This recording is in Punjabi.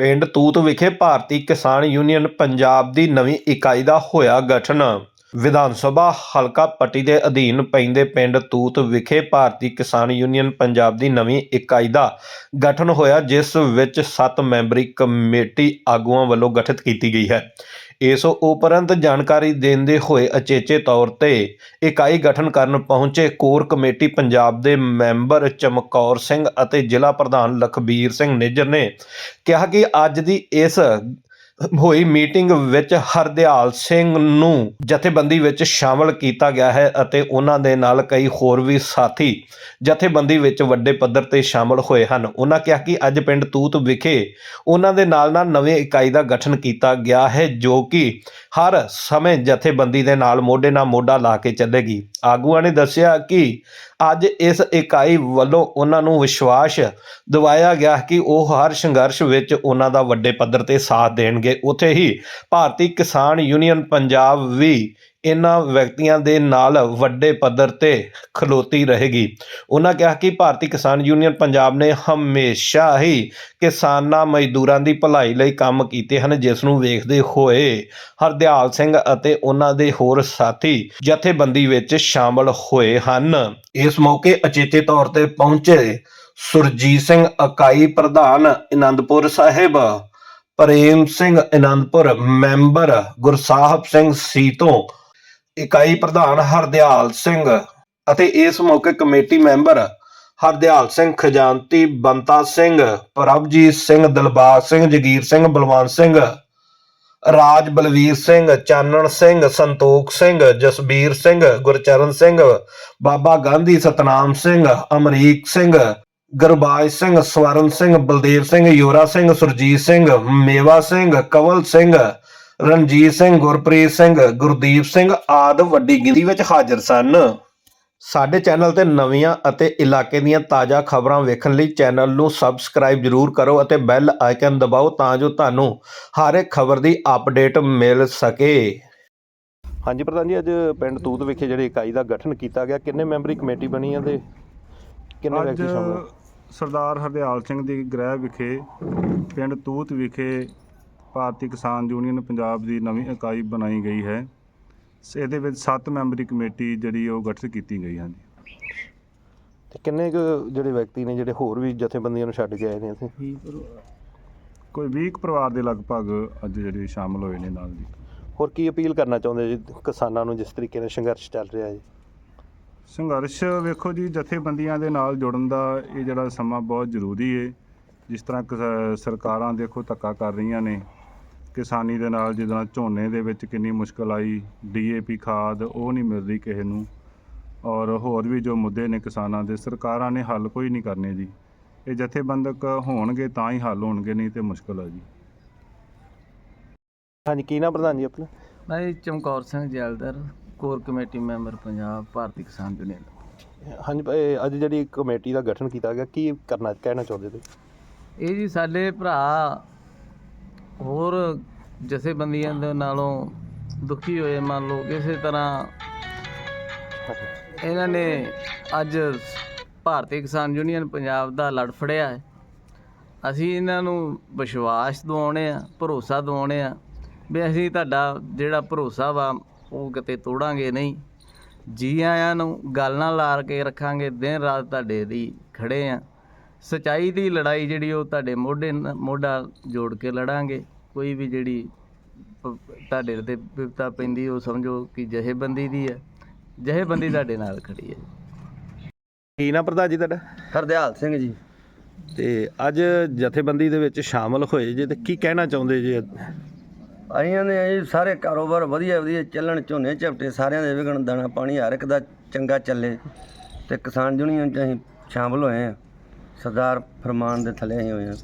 ਪਿੰਡ ਤੂਤ ਵਿਖੇ ਭਾਰਤੀ ਕਿਸਾਨ ਯੂਨੀਅਨ ਪੰਜਾਬ ਦੀ ਨਵੀਂ ਇਕਾਈ ਦਾ ਹੋਇਆ ਗਠਨ। ਵਿਧਾਨ ਸਭਾ ਹਲਕਾ ਪੱਟੀ ਦੇ ਅਧੀਨ ਪੈਂਦੇ ਪਿੰਡ ਤੂਤ ਵਿਖੇ ਭਾਰਤੀ ਕਿਸਾਨ ਯੂਨੀਅਨ ਪੰਜਾਬ ਦੀ ਨਵੀਂ ਇਕਾਈ ਦਾ ਗਠਨ ਹੋਇਆ, ਜਿਸ ਵਿੱਚ 7 ਮੈਂਬਰੀ ਕਮੇਟੀ ਆਗੂਆਂ ਵੱਲੋਂ ਗਠਿਤ ਕੀਤੀ ਗਈ ਹੈ। ਇਸ ਉਪਰੰਤ ਜਾਣਕਾਰੀ ਦਿੰਦੇ ਹੋਏ ਅਚੇਚੇ ਤੌਰ ਤੇ ਇਕਾਈ ਗਠਨ ਕਰਨ ਪਹੁੰਚੇ ਕੋਰ ਕਮੇਟੀ ਪੰਜਾਬ ਦੇ ਮੈਂਬਰ ਚਮਕੌਰ ਸਿੰਘ ਅਤੇ ਜ਼ਿਲ੍ਹਾ ਪ੍ਰਧਾਨ ਲਖਬੀਰ ਸਿੰਘ ਨਿੱਜਰ ਨੇ ਕਿਹਾ ਕਿ ਅੱਜ ਦੀ ਇਸ ਹੋਈ ਮੀਟਿੰਗ ਵਿੱਚ ਹਰਦਿਆਲ ਸਿੰਘ ਨੂੰ ਜਥੇਬੰਦੀ ਵਿੱਚ ਸ਼ਾਮਲ ਕੀਤਾ ਗਿਆ ਹੈ ਅਤੇ ਉਹਨਾਂ ਦੇ ਨਾਲ ਕਈ ਹੋਰ ਵੀ ਸਾਥੀ ਜਥੇਬੰਦੀ ਵਿੱਚ ਵੱਡੇ ਪੱਧਰ ਤੇ ਸ਼ਾਮਲ ਹੋਏ ਹਨ। ਉਹਨਾਂ ਕਿਹਾ ਕਿ ਅੱਜ ਪਿੰਡ ਤੂਤ ਵਿਖੇ ਉਹਨਾਂ ਦੇ ਨਾਲ ਨਾਲ ਨਵੀਂ ਇਕਾਈ ਦਾ ਗਠਨ ਕੀਤਾ ਗਿਆ ਹੈ ਜੋ ਕਿ ਹਰ ਸਮੇਂ ਜਥੇਬੰਦੀ ਦੇ ਨਾਲ ਮੋਢੇ ਨਾਲ ਮੋਢਾ ਲਾ ਕੇ ਚੱਲੇਗੀ। ਆਗੂਆਂ ਨੇ ਦੱਸਿਆ ਕਿ ਅੱਜ ਇਸ ਇਕਾਈ ਵੱਲੋਂ ਉਹਨਾਂ ਨੂੰ ਵਿਸ਼ਵਾਸ ਦਿਵਾਇਆ ਗਿਆ ਕਿ ਉਹ ਹਰ ਸੰਘਰਸ਼ ਵਿੱਚ ਉਹਨਾਂ ਦਾ ਵੱਡੇ ਪੱਧਰ ਤੇ ਸਾਥ ਦੇਣਗੇ। ਉੱਥੇ ਹੀ ਭਾਰਤੀ ਕਿਸਾਨ ਯੂਨੀਅਨ ਪੰਜਾਬ ਵੀ ਇਹਨਾਂ ਵਿਅਕਤੀਆਂ ਦੇ ਨਾਲ ਵੱਡੇ ਪੱਧਰ ਤੇ ਖਲੋਤੀ ਰਹੇਗੀ। ਉਹਨਾਂ ਕਿਹਾ ਕਿ ਭਾਰਤੀ ਕਿਸਾਨ ਯੂਨੀਅਨ ਪੰਜਾਬ ਨੇ ਹਮੇਸ਼ਾ ਹੀ ਕਿਸਾਨਾਂ ਮਜ਼ਦੂਰਾਂ ਦੀ ਭਲਾਈ ਲਈ ਕੰਮ ਕੀਤੇ ਹਨ, ਜਿਸ ਨੂੰ ਵੇਖਦੇ ਹੋਏ ਹਰਦਿਆਲ ਸਿੰਘ ਅਤੇ ਉਹਨਾਂ ਦੇ ਹੋਰ ਸਾਥੀ ਜਥੇਬੰਦੀ ਵਿੱਚ ਸ਼ਾਮਲ ਹੋਏ ਹਨ। ਇਸ ਮੌਕੇ ਅਚੇਤੇ ਤੌਰ ਤੇ ਪਹੁੰਚੇ ਸੁਰਜੀਤ ਸਿੰਘ ਇਕਾਈ ਪ੍ਰਧਾਨ ਅਨੰਦਪੁਰ ਸਾਹਿਬ। ਪ੍ਰੇਮ ਸਿੰਘ ਆਨੰਦਪੁਰ ਮੈਂਬਰ ਗੁਰਸਾਹਿਬ ਸਿੰਘ ਸੀਤੋਂ ਇਕਾਈ ਪ੍ਰਧਾਨ ਹਰਦਿਆਲ ਸਿੰਘ ਅਤੇ ਇਸ ਮੌਕੇ ਕਮੇਟੀ ਮੈਂਬਰ ਹਰਦਿਆਲ ਸਿੰਘ ਖਜ਼ਾਨਤੀ, ਬੰਤਾ ਸਿੰਘ, ਪ੍ਰਭਜੀਤ ਸਿੰਘ, ਦਿਲਬਾਗ ਸਿੰਘ, ਜਗੀਰ ਸਿੰਘ ਬਲਵੰਤ ਸਿੰਘ, ਰਾਜ ਬਲਵੀਰ ਸਿੰਘ, ਚਾਨਣ ਸਿੰਘ, ਸੰਤੋਖ ਸਿੰਘ, ਜਸਬੀਰ ਸਿੰਘ, ਗੁਰਚਰਨ ਸਿੰਘ, ਬਾਬਾ ਗਾਂਧੀ ਸਤਨਾਮ ਸਿੰਘ, ਅਮਰੀਕ ਸਿੰਘ ਗੁਰਬਾਜ ਸਿੰਘ ਸਵਰਨ ਸਿੰਘ ਬਲਦੇਵ ਸਿੰਘ ਯੋਰਾ ਸਿੰਘ ਸੁਰਜੀਤ ਸਿੰਘ ਮੇਵਾ ਸਿੰਘ ਕਵਲ ਸਿੰਘ ਰਣਜੀਤ ਸਿੰਘ ਗੁਰਪ੍ਰੀਤ ਸਿੰਘ ਗੁਰਦੀਪ ਸਿੰਘ ਆਦ ਵੱਡੀ ਗਿਣਤੀ ਵਿੱਚ ਹਾਜ਼ਰ ਸਨ। ਸਾਡੇ ਚੈਨਲ ਤੇ ਨਵੀਆਂ ਅਤੇ ਇਲਾਕੇ ਦੀਆਂ ਤਾਜ਼ਾ ਖਬਰਾਂ ਵੇਖਣ ਲਈ ਚੈਨਲ ਨੂੰ ਸਬਸਕ੍ਰਾਈਬ ਜਰੂਰ ਕਰੋ ਅਤੇ ਬੈਲ ਆਈਕਨ ਦਬਾਓ ਤਾਂ ਜੋ ਤੁਹਾਨੂੰ ਹਰ ਇੱਕ ਖਬਰ ਦੀ ਅਪਡੇਟ ਮਿਲ ਸਕੇ। ਹਾਂਜੀ ਪ੍ਰਧਾਨ ਜੀ ਅੱਜ ਪਿੰਡ ਤੂਤ ਵਿਖੇ ਜਿਹੜੀ ਇਕਾਈ ਦਾ ਗਠਨ ਕੀਤਾ ਗਿਆ। ਕਿੰਨੇ ਮੈਂਬਰੀ ਕਮੇਟੀ ਬਣੀ ਹੈ ਤੇ ਕਿੰਨੇ ਵਿਅਕਤੀ ਸ਼ਾਮਲ? ਸਰਦਾਰ ਹਰਦਿਆਲ ਸਿੰਘ ਦੀ ਗ੍ਰਹਿ ਵਿਖੇ ਪਿੰਡ ਤੂਤ ਵਿਖੇ ਭਾਰਤੀ ਕਿਸਾਨ ਯੂਨੀਅਨ ਪੰਜਾਬ ਦੀ ਨਵੀਂ ਇਕਾਈ ਬਣਾਈ ਗਈ ਹੈ। ਇਹਦੇ ਵਿੱਚ 7 ਮੈਂਬਰੀ ਕਮੇਟੀ ਜਿਹੜੀ ਉਹ ਗਠਿਤ ਕੀਤੀ ਗਈ ਹਨ ਤੇ ਕਿੰਨੇ ਕੁ ਜਿਹੜੇ ਵਿਅਕਤੀ ਨੇ ਜਿਹੜੇ ਹੋਰ ਵੀ ਜਥੇਬੰਦੀਆਂ ਨੂੰ ਛੱਡ ਕੇ ਆਏ ਨੇ ਇੱਥੇ? ਕੋਈ 20 ਕੁ ਪਰਿਵਾਰ ਦੇ ਲਗਭਗ ਅੱਜ ਜਿਹੜੇ ਸ਼ਾਮਲ ਹੋਏ ਨੇ ਨਾਲ ਜੀ। ਹੋਰ ਕੀ ਅਪੀਲ ਕਰਨਾ ਚਾਹੁੰਦੇ ਜੀ ਕਿਸਾਨਾਂ ਨੂੰ ਜਿਸ ਤਰੀਕੇ ਨਾਲ ਸੰਘਰਸ਼ ਚੱਲ ਰਿਹਾ ਹੈ? ਸੰਘਰਸ਼ ਵੇਖੋ ਜੀ ਜਥੇਬੰਦੀਆਂ ਦੇ ਨਾਲ ਜੁੜਨ ਦਾ ਇਹ ਜਿਹੜਾ ਸਮਾਂ ਬਹੁਤ ਜ਼ਰੂਰੀ ਹੈ ਜਿਸ ਤਰ੍ਹਾਂ ਕਿਸ- ਸਰਕਾਰਾਂ ਦੇਖੋ ਧੱਕਾ ਕਰ ਰਹੀਆਂ ਨੇ। ਕਿਸਾਨੀ ਦੇ ਨਾਲ ਜਿੱਦਾਂ ਝੋਨੇ ਦੇ ਵਿੱਚ ਕਿੰਨੀ ਮੁਸ਼ਕਲ ਆਈ ਡੀਏਪੀ ਖਾਦ ਉਹ ਨਹੀਂ ਮਿਲਦੀ ਕਿਸੇ ਨੂੰ। ਔਰ ਹੋਰ ਵੀ ਜੋ ਮੁੱਦੇ ਨੇ ਕਿਸਾਨਾਂ ਦੇ ਸਰਕਾਰਾਂ ਨੇ ਹੱਲ ਕੋਈ ਨਹੀਂ ਕਰਨੇ ਜੀ। ਇਹ ਜਥੇਬੰਦਕ ਹੋਣਗੇ ਤਾਂ ਹੀ ਹੱਲ ਹੋਣਗੇ ਨਹੀਂ ਤੇ ਮੁਸ਼ਕਲ ਆ ਜੀ। ਹਾਂਜੀ ਕੀ ਨਾਮ ਪ੍ਰਧਾਨ ਜੀ ਆਪਣਾ? ਮੈਂ ਚਮਕੌਰ ਸਿੰਘ ਜੈਲਦਾਰ। Core committee member Punjab Bharti Kisan union. ਹਾਂਜੀ ਭਾਈ, ਅੱਜ ਜਿਹੜੀ ਕਮੇਟੀ ਦਾ ਗਠਨ ਕੀਤਾ ਗਿਆ ਕੀ ਕਰਨਾ ਕਹਿਣਾ ਚਾਹੁੰਦੇ ਤੁਸੀਂ? ਇਹ ਜੀ ਸਾਡੇ ਭਰਾ ਹੋਰ ਜਥੇਬੰਦੀਆਂ ਦੇ ਨਾਲੋਂ ਦੁਖੀ ਹੋਏ ਮੰਨ ਲਓ ਕਿਸੇ ਤਰ੍ਹਾਂ ਇਹਨਾਂ ਨੇ ਅੱਜ ਭਾਰਤੀ ਕਿਸਾਨ ਯੂਨੀਅਨ ਪੰਜਾਬ ਦਾ ਲੜ ਫੜਿਆ ਹੈ। ਅਸੀਂ ਇਹਨਾਂ ਨੂੰ ਵਿਸ਼ਵਾਸ ਦਿਵਾਉਣੇ ਆ ਭਰੋਸਾ ਦਿਵਾਉਣੇ ਆ ਵੀ ਅਸੀਂ ਤੁਹਾਡਾ ਜਿਹੜਾ ਭਰੋਸਾ ਵਾ ਉਹ ਕਿਤੇ ਤੋੜਾਂਗੇ ਨਹੀਂ। ਜੀ ਆਇਆਂ ਨੂੰ ਗੱਲ ਨਾਲ ਲਾ ਕੇ ਰੱਖਾਂਗੇ ਦਿਨ ਰਾਤ ਤੁਹਾਡੇ ਲਈ ਖੜੇ ਆ। ਸਚਾਈ ਦੀ ਲੜਾਈ ਜਿਹੜੀ ਉਹ ਤੁਹਾਡੇ ਮੋਢੇ ਮੋਢਾ ਜੋੜ ਕੇ ਲੜਾਂਗੇ। ਕੋਈ ਵੀ ਜਿਹੜੀ ਤੁਹਾਡੇ ਤੇ ਵਿਪਤਾ ਪੈਂਦੀ ਉਹ ਸਮਝੋ ਕਿ ਜਹੇਬੰਦੀ ਦੀ ਹੈ। ਜਹੇਬੰਦੀ ਤੁਹਾਡੇ ਨਾਲ ਖੜੀ ਹੈ। ਕੀ ਨਾਮ ਪ੍ਰਧਾਨ ਜੀ ਤੁਹਾਡਾ? ਹਰਦਿਆਲ ਸਿੰਘ ਜੀ। ਤੇ ਅੱਜ ਜਥੇਬੰਦੀ ਦੇ ਵਿੱਚ ਸ਼ਾਮਲ ਹੋਏ ਜੇ ਤੇ ਕੀ ਕਹਿਣਾ ਚਾਹੁੰਦੇ ਜੀ? ਅਸੀਂ ਨੇ ਜੀ, ਸਾਰੇ ਕਾਰੋਬਾਰ ਵਧੀਆ ਵਧੀਆ ਚੱਲਣ, ਝੋਨੇ ਝਪਟੇ ਸਾਰਿਆਂ ਦੇ ਵਿਗਣ ਦਾਣਾ ਪਾਣੀ ਹਰ ਇੱਕ ਦਾ ਚੰਗਾ ਚੱਲੇ। ਤੇ ਕਿਸਾਨ ਯੂਨੀਅਨ ਚ ਅਸੀਂ ਸ਼ਾਮਲ ਹੋਏ ਆ ਸਰਦਾਰ ਫਰਮਾਨ ਦੇ ਥੱਲੇ ਅਸੀਂ ਹੋਏ ਆ